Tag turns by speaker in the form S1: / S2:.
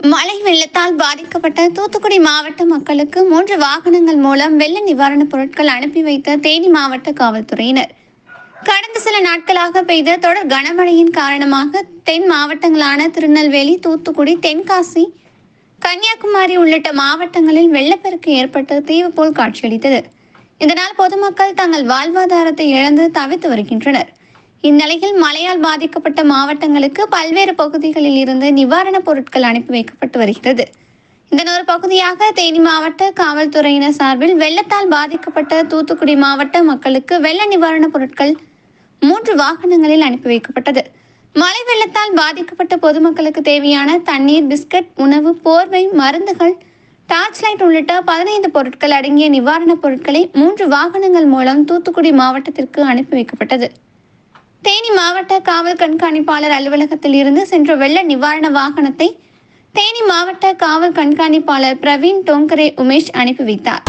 S1: மழை வெள்ளத்தால் பாதிக்கப்பட்ட தூத்துக்குடி மாவட்ட மக்களுக்கு மூன்று வாகனங்கள் மூலம் வெள்ள நிவாரணப் பொருட்கள் அனுப்பி வைத்த தேனி மாவட்ட காவல்துறையினர். கடந்த சில நாட்களாக பெய்த தொடர் கனமழையின் காரணமாக தென் மாவட்டங்களான திருநெல்வேலி தூத்துக்குடி தென்காசி கன்னியாகுமரி உள்ளிட்ட மாவட்டங்களில் வெள்ளப்பெருக்கு ஏற்பட்டு தீவு போல் காட்சியளித்தது. இதனால் பொதுமக்கள் தங்கள் வாழ்வாதாரத்தை இழந்து தவித்து வருகின்றனர். இந்நிலையில் மழையால் பாதிக்கப்பட்ட மாவட்டங்களுக்கு பல்வேறு பகுதிகளில் இருந்து நிவாரணப் பொருட்கள் அனுப்பி வைக்கப்பட்டு வருகிறது. இதன் ஒரு பகுதியாக தேனி மாவட்ட காவல்துறையினர் சார்பில் வெள்ளத்தால் பாதிக்கப்பட்ட தூத்துக்குடி மாவட்ட மக்களுக்கு வெள்ள நிவாரணப் பொருட்கள் மூன்று வாகனங்களில் அனுப்பி வைக்கப்பட்டது. மழை வெள்ளத்தால் பாதிக்கப்பட்ட பொதுமக்களுக்கு தேவையான தண்ணீர் பிஸ்கட் உணவு போர்வை மருந்துகள் டார்ச் லைட் உள்ளிட்ட பதினைந்து பொருட்கள் அடங்கிய நிவாரணப் பொருட்களை மூன்று வாகனங்கள் மூலம் தூத்துக்குடி மாவட்டத்திற்கு அனுப்பி வைக்கப்பட்டது. தேனி மாவட்ட காவல் கண்காணிப்பாளர் அலுவலகத்தில் இருந்து சென்ற வெள்ள நிவாரண வாகனத்தை தேனி மாவட்ட காவல் கண்காணிப்பாளர் பிரவீன் டோங்கரே உமேஷ் அனுப்பி வைத்தார்.